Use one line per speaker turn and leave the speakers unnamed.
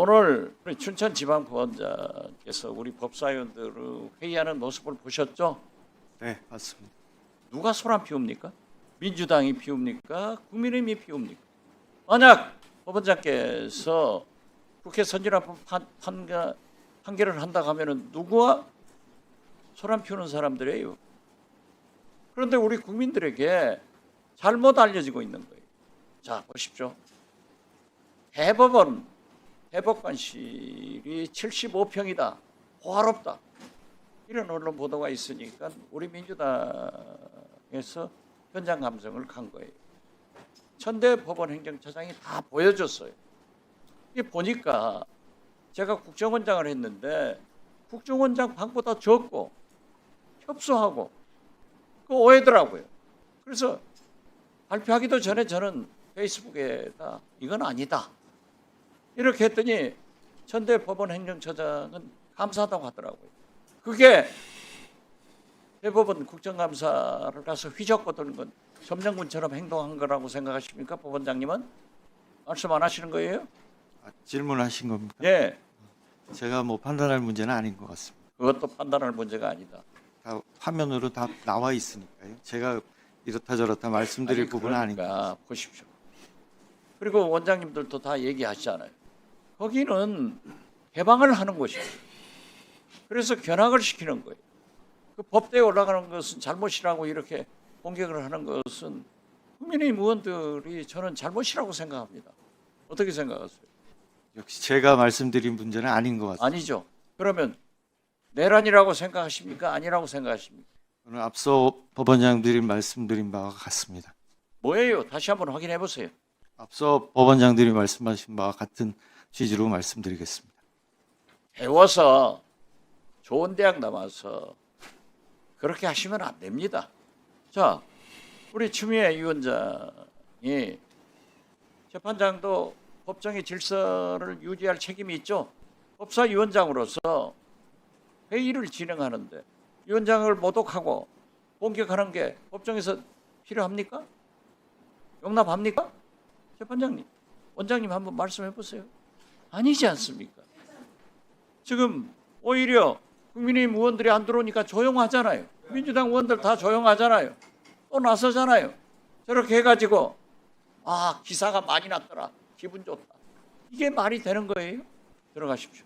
오늘 우리 춘천지방법원장께서 우리 법사위원들을 회의하는 모습을 보셨죠?
네, 맞습니다.
누가 소란 피웁니까? 민주당이 피웁니까? 국민의힘이 피웁니까? 만약 법원장께서 국회 선진화법 판, 판가, 판결을 한다 하면은 누구와 소란 피우는 사람들이에요. 그런데 우리 국민들에게 잘못 알려지고 있는 거예요. 자 보십시오. 대법원 대법관실이 75평이다. 호화롭다. 이런 언론 보도가 있으니까 우리 민주당에서 현장 감성을 간 거예요. 천대 법원 행정처장이 다 보여줬어요. 이게 보니까 제가 국정원장을 했는데 국정원장 방보다 적고 협소하고 그 오해더라고요. 그래서 발표하기도 전에 저는 페이스북에다 이건 아니다. 이렇게 했더니 천대 법원 행정처장은 감사하다고 하더라고요. 그게 대법원 국정감사를 가서 휘젓고 건 점령군처럼 행동한 거라고 생각하십니까, 법원장님은? 말씀 안 하시는 거예요?
아, 질문하신 겁니까?
예,
제가 뭐 판단할 문제는 아닌 것 같습니다.
그것도 판단할 문제가 아니다.
다 화면으로 다 나와 있으니까요. 제가 이렇다 저렇다 말씀드릴
아니,
부분은.
그러니까 보십시오. 그리고 원장님들도 다 얘기하시잖아요. 거기는 개방을 하는 곳이에요. 그래서 견학을 시키는 거예요. 그 법대에 올라가는 것은 잘못이라고 이렇게 공격을 하는 것은 국민의힘 의원들이 저는 잘못이라고 생각합니다. 어떻게 생각하세요?
역시 제가 말씀드린 문제는 아닌 것 같습니다.
아니죠. 그러면 내란이라고 생각하십니까? 아니라고 생각하십니까?
오늘 앞서 법원장들이 말씀드린 바와 같습니다.
뭐예요? 다시 한번 확인해 보세요.
앞서 법원장들이 말씀하신 바와 같은 취지로 말씀드리겠습니다.
배워서 좋은 대학 남아서 그렇게 하시면 안 됩니다. 자, 우리 추미애 위원장이 재판장도 법정의 질서를 유지할 책임이 있죠. 법사위원장으로서 회의를 진행하는데 위원장을 모독하고 공격하는 게 법정에서 필요합니까? 용납합니까? 재판장님, 원장님 한번 말씀해 보세요. 아니지 않습니까? 지금 오히려 국민의힘 의원들이 안 들어오니까 조용하잖아요. 민주당 의원들 다 조용하잖아요. 또 나서잖아요. 저렇게 해가지고 아 기사가 많이 났더라. 기분 좋다. 이게 말이 되는 거예요? 들어가십시오.